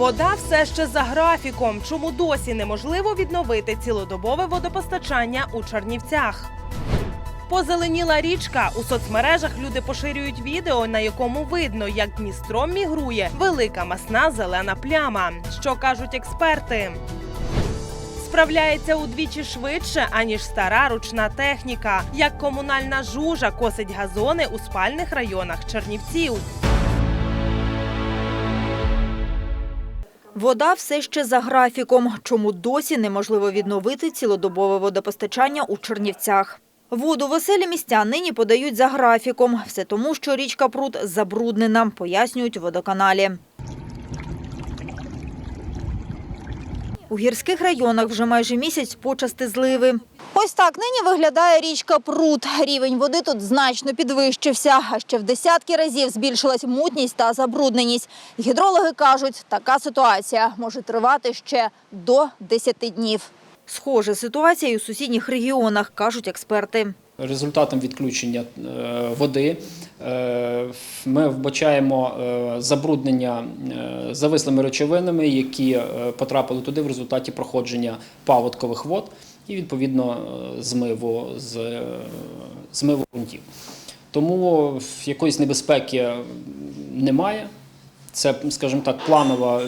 Вода все ще за графіком. Чому досі неможливо відновити цілодобове водопостачання у Чернівцях? Позеленіла річка. У соцмережах люди поширюють відео, на якому видно, як Дністром мігрує велика масна зелена пляма. Що кажуть експерти? Справляється удвічі швидше, аніж стара ручна техніка. Як комунальна жужа косить газони у спальних районах Чернівців. Вода все ще за графіком. Чому досі неможливо відновити цілодобове водопостачання у Чернівцях? Воду в оселі містян нині подають за графіком. Все тому, що річка Прут забруднена, пояснюють водоканалі. У гірських районах вже майже місяць почасти зливи. Ось так нині виглядає річка Прут. Рівень води тут значно підвищився, а ще в десятки разів збільшилась мутність та забрудненість. Гідрологи кажуть, така ситуація може тривати ще до 10 днів. Схожа ситуація і у сусідніх регіонах, кажуть експерти. Результатом відключення е, води е, ми вбачаємо е, забруднення завислими речовинами, які потрапили туди в результаті проходження паводкових вод і відповідно е, змиву з е, змиву ґрунтів. Тому якоїсь небезпеки немає. Це, скажімо так, планова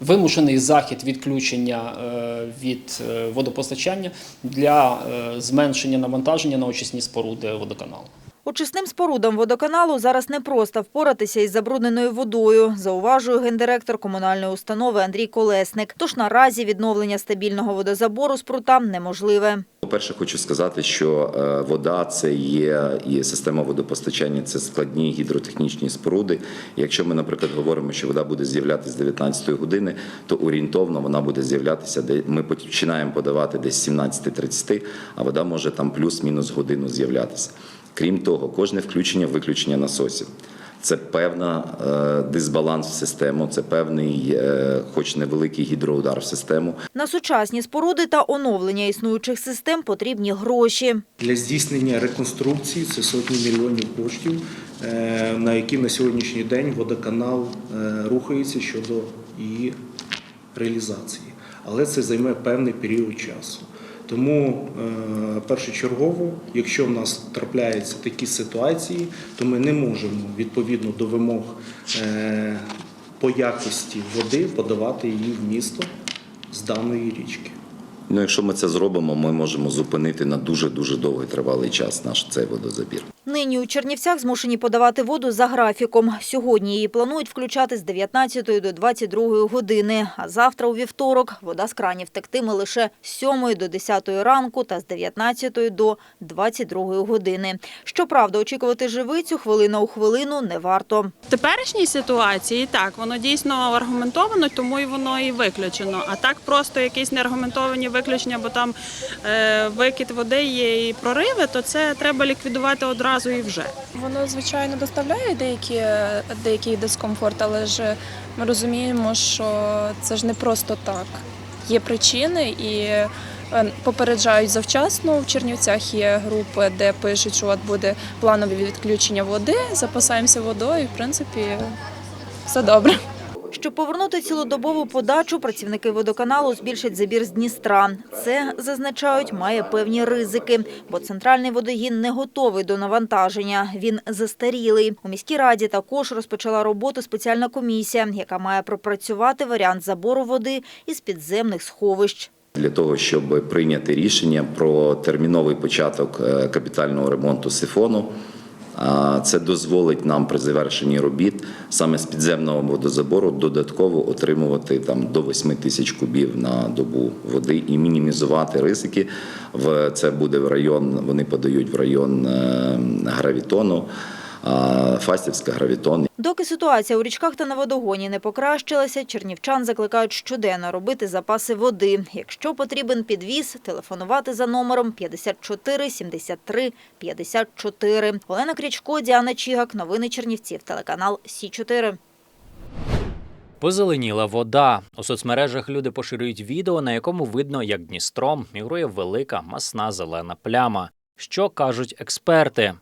вимушений захід відключення е, від е, водопостачання для е, зменшення навантаження на очисні споруди водоканалу. Очисним спорудам водоканалу зараз непросто впоратися із забрудненою водою, зауважує гендиректор комунальної установи Андрій Колесник. Тож наразі відновлення стабільного водозабору з прута неможливе. По-перше, хочу сказати, що е, вода це є і система водопостачання це складні гідротехнічні споруди. Якщо ми, наприклад, говоримо, що вода буде з'являтися з 19 години, то орієнтовно вона буде з'являтися, де ми починаємо подавати десь з 17.30, а вода може там плюс-мінус годину з'являтися. Крім того, кожне включення виключення насосів. Це певна е, дисбаланс в систему, це певний, е, хоч невеликий гідроудар в систему. На сучасні споруди та оновлення існуючих систем потрібні гроші. Для здійснення реконструкції це сотні мільйонів коштів, е, на які на сьогоднішній день водоканал е, рухається щодо її реалізації. Але це займе певний період часу. Тому е, першочергово, якщо в нас трапляються такі ситуації, то ми не можемо відповідно до вимог е, по якості води подавати її в місто з даної річки. Ну, якщо ми це зробимо, ми можемо зупинити на дуже дуже довгий тривалий час наш цей водозабір. Нині у Чернівцях змушені подавати воду за графіком. Сьогодні її планують включати з 19 до 22 години, а завтра у вівторок вода з кранів тектиме лише з 7 до 10 ранку та з 19 до 22 години. Щоправда, очікувати живицю хвилина у хвилину не варто. В теперішній ситуації так, воно дійсно аргументовано, тому і воно і виключено. А так просто якісь неаргументовані виключення, бо там е, викид води є і прориви, то це треба ліквідувати одразу і вже. Воно звичайно доставляє деякі, деякий дискомфорт, але ж ми розуміємо, що це ж не просто так. Є причини і е, попереджають завчасно. В Чернівцях є групи, де пишуть, що от буде планове відключення води, запасаємося водою, і в принципі все добре. Щоб повернути цілодобову подачу, працівники водоканалу збільшать забір з Дністра. Це, зазначають, має певні ризики, бо центральний водогін не готовий до навантаження. Він застарілий. У міській раді також розпочала роботу спеціальна комісія, яка має пропрацювати варіант забору води із підземних сховищ. Для того щоб прийняти рішення про терміновий початок е, капітального ремонту сифону. Це дозволить нам при завершенні робіт саме з підземного водозабору додатково отримувати там до 8 тисяч кубів на добу води і мінімізувати ризики. В це буде в район. Вони подають в район е, гравітону, Фастівська гравітон. Доки ситуація у річках та на водогоні не покращилася, чернівчан закликають щоденно робити запаси води. Якщо потрібен підвіз, телефонувати за номером 54 73 54. Олена Крічко, Діана Чігак. Новини Чернівців. Телеканал Сі 4 Позеленіла вода. У соцмережах люди поширюють відео, на якому видно, як Дністром мігрує велика масна зелена пляма. Що кажуть експерти?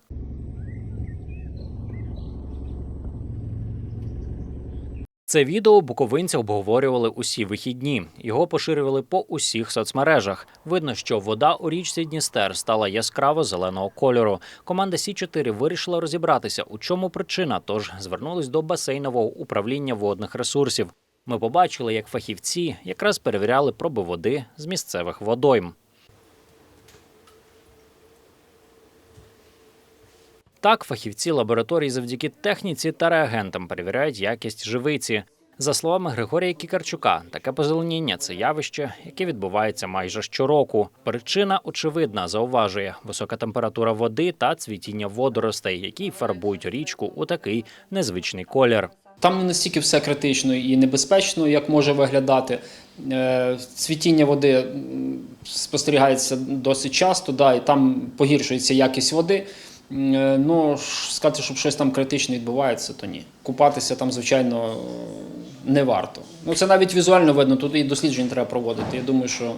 Це відео буковинці обговорювали усі вихідні. Його поширювали по усіх соцмережах. Видно, що вода у річці Дністер стала яскраво зеленого кольору. Команда Сі 4 вирішила розібратися, у чому причина, тож звернулись до басейнового управління водних ресурсів. Ми побачили, як фахівці якраз перевіряли проби води з місцевих водойм. Так, фахівці лабораторії завдяки техніці та реагентам перевіряють якість живиці. За словами Григорія Кікарчука, таке позеленіння це явище, яке відбувається майже щороку. Причина очевидна, зауважує висока температура води та цвітіння водоростей, які фарбують річку у такий незвичний колір. Там не настільки все критично і небезпечно, як може виглядати. Е, Цвітіння води спостерігається досить часто, да, і там погіршується якість води. Е, Ну, сказати, щоб щось там критично відбувається, то ні. Купатися там, звичайно, не варто. Ну, це навіть візуально видно, тут і досліджень треба проводити. Я думаю, що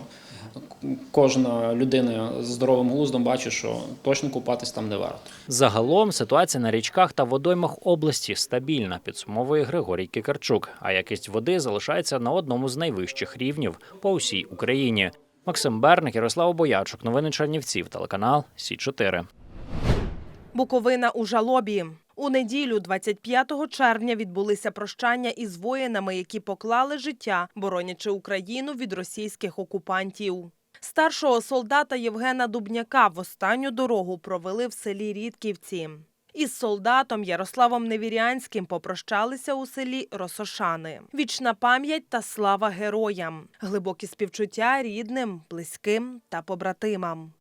кожна людина з здоровим глуздом бачить, що точно купатись там не варто. Загалом ситуація на річках та водоймах області стабільна, підсумовує Григорій Кикарчук. А якість води залишається на одному з найвищих рівнів по усій Україні. Максим Берник, Ярослав Боячук, новини Чернівців, телеканал Сі 4 Буковина у жалобі. У неділю, 25 червня, відбулися прощання із воїнами, які поклали життя, боронячи Україну від російських окупантів. Старшого солдата Євгена Дубняка в останню дорогу провели в селі Рідківці. Із солдатом Ярославом Невірянським попрощалися у селі Росошани. Вічна пам'ять та слава героям, глибокі співчуття рідним, близьким та побратимам.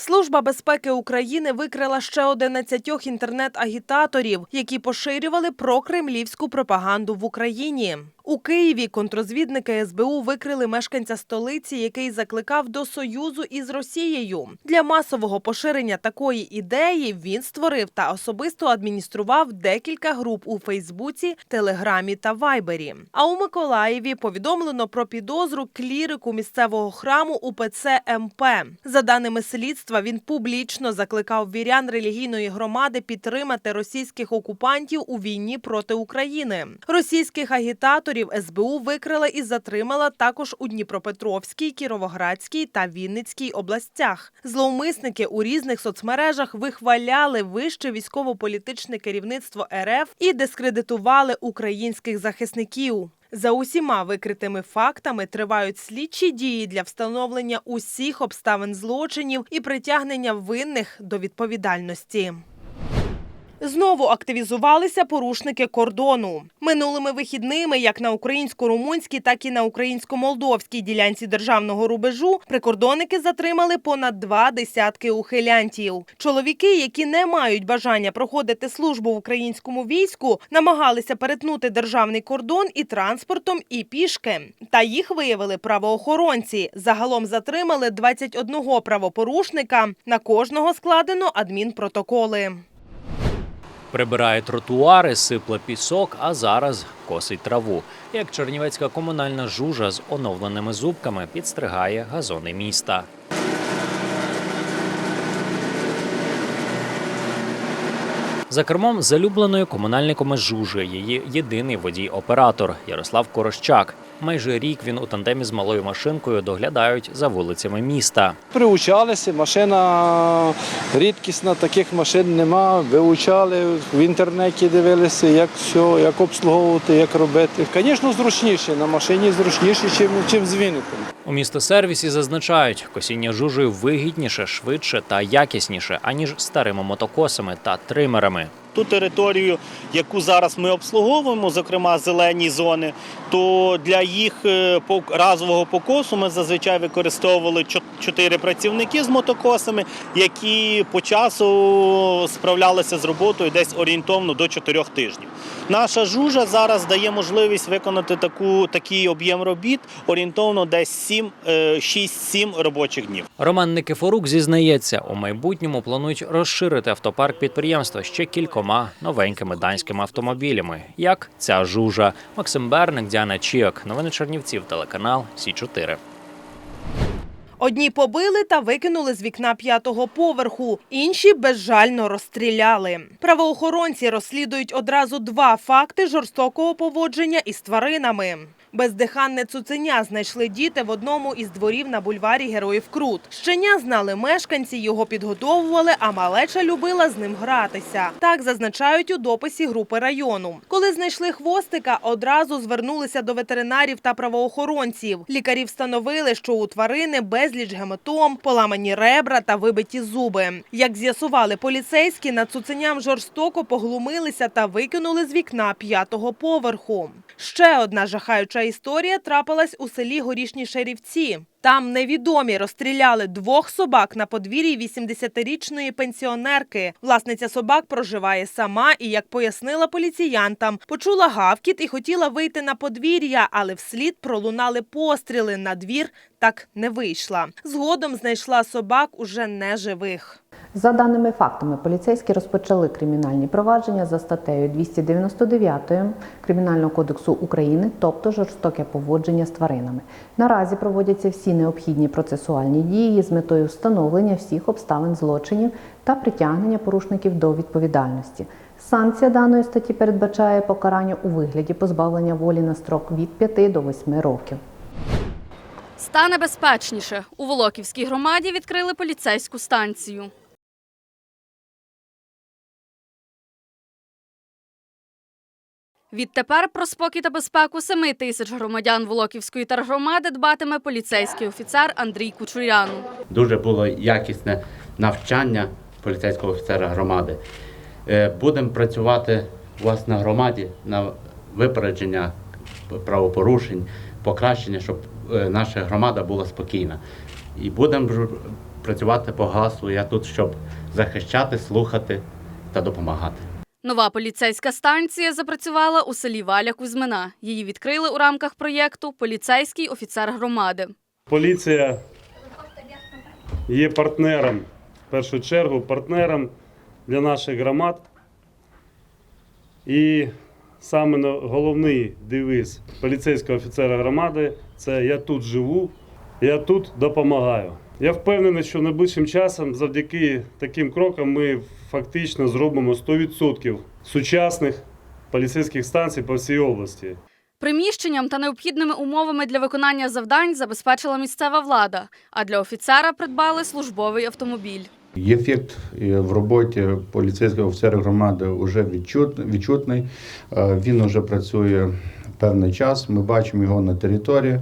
Служба безпеки України викрила ще 11 інтернет-агітаторів, які поширювали прокремлівську пропаганду в Україні. У Києві контрозвідники СБУ викрили мешканця столиці, який закликав до союзу із Росією. Для масового поширення такої ідеї він створив та особисто адміністрував декілька груп у Фейсбуці, Телеграмі та Вайбері. А у Миколаєві повідомлено про підозру клірику місцевого храму УПЦ МП. За даними слідства, він публічно закликав вірян релігійної громади підтримати російських окупантів у війні проти України. Російських агітаторів СБУ викрила і затримала також у Дніпропетровській, Кіровоградській та Вінницькій областях. Зловмисники у різних соцмережах вихваляли вище військово-політичне керівництво РФ і дискредитували українських захисників. За усіма викритими фактами тривають слідчі дії для встановлення усіх обставин злочинів і притягнення винних до відповідальності. Знову активізувалися порушники кордону. Минулими вихідними, як на українсько-румунській, так і на українсько-молдовській ділянці державного рубежу, прикордонники затримали понад два десятки ухилянтів. Чоловіки, які не мають бажання проходити службу в українському війську, намагалися перетнути державний кордон і транспортом, і пішки. Та їх виявили правоохоронці. Загалом затримали 21 правопорушника. На кожного складено адмінпротоколи. Прибирає тротуари, сипле пісок, а зараз косить траву. Як чернівецька комунальна жужа з оновленими зубками підстригає газони міста. За кермом залюбленої комунальниками жужи її єдиний водій-оператор Ярослав Корощак. Майже рік він у тандемі з малою машинкою доглядають за вулицями міста. Приучалися, машина рідкісна, таких машин нема. Вивчали, в інтернеті дивилися, як все, як обслуговувати, як робити. Звісно, зручніше. На машині зручніше, ніж, ніж з віником. У містосервісі зазначають, косіння жужею вигідніше, швидше та якісніше, аніж старими мотокосами та тримерами. Ту територію, яку зараз ми обслуговуємо, зокрема зелені зони, то для їх е, разового покосу ми зазвичай використовували чотири працівники з мотокосами, які по часу справлялися з роботою десь орієнтовно до чотирьох тижнів. Наша жужа зараз дає можливість виконати таку, такий об'єм робіт орієнтовно десь 7, е, 6-7 робочих днів. Роман Никифорук зізнається, у майбутньому планують розширити автопарк підприємства ще кількома новенькими данськими автомобілями, як ця жужа. Максим Берник, Діана Чіок. Новини Чернівців, телеканал Сі 4 Одні побили та викинули з вікна п'ятого поверху, інші безжально розстріляли. Правоохоронці розслідують одразу два факти жорстокого поводження із тваринами. Бездиханне цуценя знайшли діти в одному із дворів на бульварі Героїв Крут. Щеня знали мешканці, його підгодовували, а малеча любила з ним гратися. Так зазначають у дописі групи району. Коли знайшли хвостика, одразу звернулися до ветеринарів та правоохоронців. Лікарі встановили, що у тварини безліч гематом, поламані ребра та вибиті зуби. Як з'ясували поліцейські, над цуценям жорстоко поглумилися та викинули з вікна п'ятого поверху. Ще одна жахаюча історія трапилась у селі Горішні Шерівці. Там невідомі розстріляли двох собак на подвір'ї 80-річної пенсіонерки. Власниця собак проживає сама і, як пояснила поліціянтам, почула гавкіт і хотіла вийти на подвір'я, але вслід пролунали постріли. На двір так не вийшла. Згодом знайшла собак уже неживих. За даними фактами, поліцейські розпочали кримінальні провадження за статтею 299 Кримінального кодексу України, тобто жорстоке поводження з тваринами. Наразі проводяться всі необхідні процесуальні дії з метою встановлення всіх обставин злочинів та притягнення порушників до відповідальності. Санкція даної статті передбачає покарання у вигляді позбавлення волі на строк від 5 до 8 років. Стане безпечніше. У Волоківській громаді відкрили поліцейську станцію. Відтепер про спокій та безпеку 7 тисяч громадян Волоківської тергромади дбатиме поліцейський офіцер Андрій Кучурян. Дуже було якісне навчання поліцейського офіцера громади. Е, Будемо працювати вас на громаді на випередження правопорушень, покращення, щоб е, наша громада була спокійна. І будемо працювати по гаслу. Я тут, щоб захищати, слухати та допомагати. Нова поліцейська станція запрацювала у селі Валя Кузьмина. Її відкрили у рамках проєкту Поліцейський офіцер громади. Поліція є партнером, в першу чергу, партнером для наших громад. І саме головний девіз поліцейського офіцера громади це Я тут живу, я тут допомагаю. Я впевнений, що найближчим часом завдяки таким крокам ми фактично зробимо 100% сучасних поліцейських станцій по всій області. Приміщенням та необхідними умовами для виконання завдань забезпечила місцева влада, а для офіцера придбали службовий автомобіль. Ефект е, в роботі поліцейського офіцера громади вже відчутний. Е, Він вже працює певний час. Ми бачимо його на території.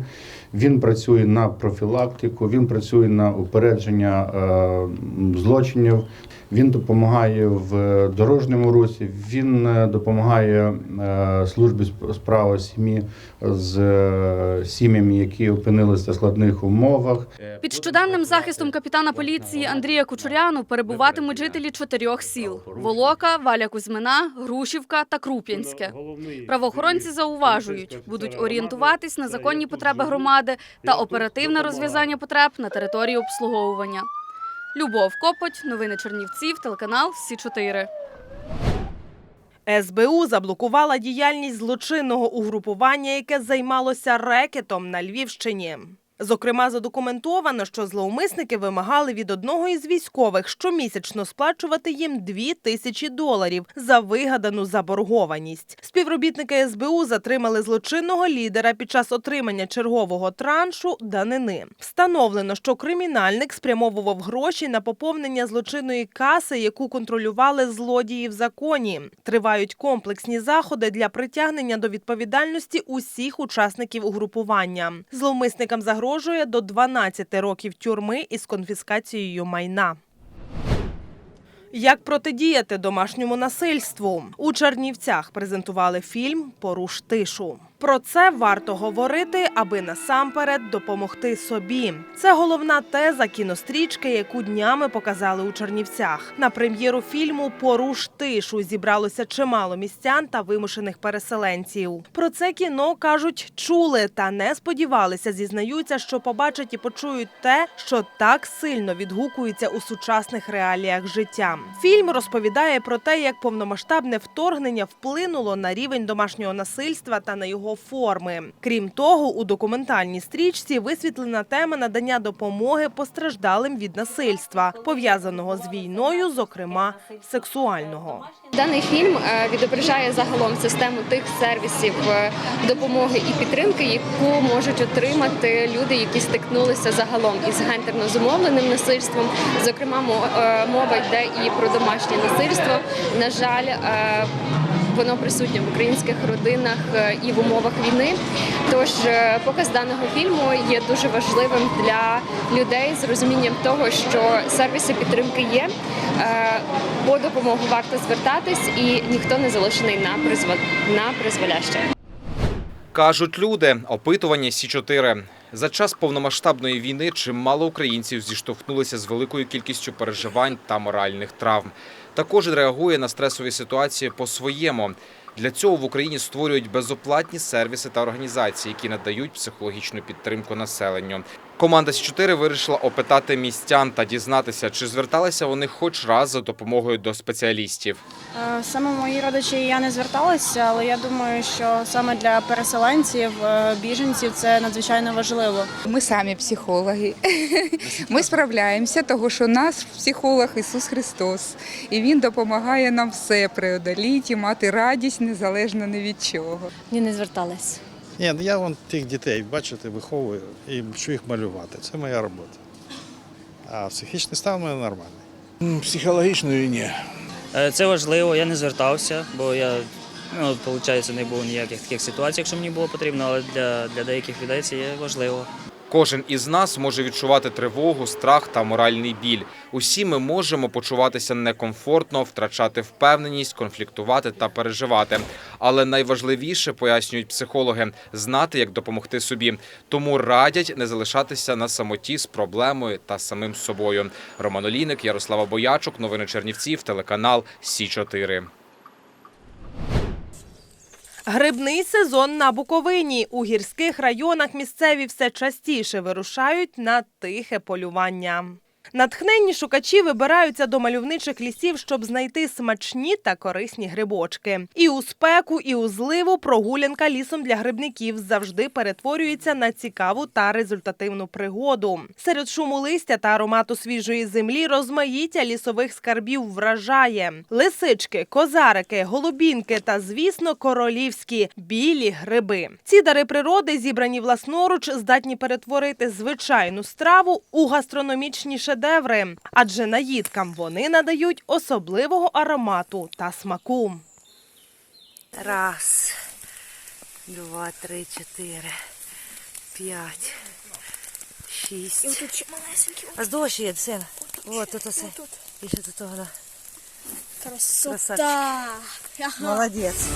Він працює на профілактику, він працює на упередження е, злочинів. Він допомагає в дорожньому русі. Він е, допомагає е, службі сп- справи сім'ї з е, сім'ями, які опинилися в складних умовах. Під щоденним захистом капітана поліції Андрія Кучуряну перебуватимуть жителі чотирьох сіл: Волока, Валя Кузьмина, Грушівка та Круп'янське. Правоохоронці зауважують, будуть орієнтуватись на законні потреби громади та оперативне розв'язання потреб на території обслуговування. Любов Копоть, новини Чернівців, телеканал Сі 4 СБУ заблокувала діяльність злочинного угрупування, яке займалося рекетом на Львівщині. Зокрема, задокументовано, що зловмисники вимагали від одного із військових щомісячно сплачувати їм 2 тисячі доларів за вигадану заборгованість. Співробітники СБУ затримали злочинного лідера під час отримання чергового траншу данини. Встановлено, що кримінальник спрямовував гроші на поповнення злочинної каси, яку контролювали злодії в законі. Тривають комплексні заходи для притягнення до відповідальності усіх учасників угрупування. Зловмисникам загрожує до 12 років тюрми із конфіскацією майна. Як протидіяти домашньому насильству у Чернівцях презентували фільм Поруш тишу. Про це варто говорити, аби насамперед допомогти собі. Це головна теза кінострічки, яку днями показали у Чернівцях. На прем'єру фільму Поруш тишу зібралося чимало містян та вимушених переселенців. Про це кіно кажуть, чули та не сподівалися. Зізнаються, що побачать і почують те, що так сильно відгукується у сучасних реаліях життя. Фільм розповідає про те, як повномасштабне вторгнення вплинуло на рівень домашнього насильства та на його його форми. Крім того, у документальній стрічці висвітлена тема надання допомоги постраждалим від насильства, пов'язаного з війною, зокрема сексуального. Даний фільм е, відображає загалом систему тих сервісів е, допомоги і підтримки, яку можуть отримати люди, які стикнулися загалом із гендерно зумовленим насильством. Зокрема, е, мова йде і про домашнє насильство. На жаль, воно присутнє в українських родинах е, і в умовах війни. Тож е, показ даного фільму є дуже важливим для людей з розумінням того, що сервіси підтримки є. е, По допомогу варто звертатись, і ніхто не залишений на призва- на призволяще. Кажуть люди, опитування Сі 4 за час повномасштабної війни чимало українців зіштовхнулися з великою кількістю переживань та моральних травм. Також реагує на стресові ситуації по-своєму. Для цього в Україні створюють безоплатні сервіси та організації, які надають психологічну підтримку населенню. Команда Сі 4 вирішила опитати містян та дізнатися, чи зверталися вони хоч раз за допомогою до спеціалістів. Е, Саме мої родичі я не зверталася, але я думаю, що саме для переселенців, е, біженців це надзвичайно важливо. Ми самі психологи. Ми справляємося, тому що наш психолог Ісус Христос. І Він допомагає нам все преодоліти, мати радість незалежно ні від чого. Ні, не зверталась. Ні, ну, я вон тих дітей, бачите, виховую і вчу їх малювати. Це моя робота. А психічний стан у мене нормальний. Психологічної ні. Е, Це важливо, я не звертався, бо я, ну, виходить, не було ніяких таких ситуацій, якщо мені було потрібно, але для, для деяких людей це є важливо. Кожен із нас може відчувати тривогу, страх та моральний біль. Усі ми можемо почуватися некомфортно, втрачати впевненість, конфліктувати та переживати. Але найважливіше пояснюють психологи знати, як допомогти собі. Тому радять не залишатися на самоті з проблемою та самим собою. Роман Олійник, Ярослава Боячук, новини Чернівців, телеканал Сі 4 Грибний сезон на Буковині. У гірських районах місцеві все частіше вирушають на тихе полювання. Натхненні шукачі вибираються до мальовничих лісів, щоб знайти смачні та корисні грибочки. І у спеку, і у зливу прогулянка лісом для грибників завжди перетворюється на цікаву та результативну пригоду. Серед шуму листя та аромату свіжої землі розмаїття лісових скарбів вражає: лисички, козарики, голубінки та, звісно, королівські білі гриби. Ці дари природи, зібрані власноруч, здатні перетворити звичайну страву у гастрономічні шедеври, адже наїдкам вони надають особливого аромату та смаку. Раз, два, три, чотири, п'ять, шість. А з дощ є, син. От тут усе. І ще тут того. Красота. Молодець.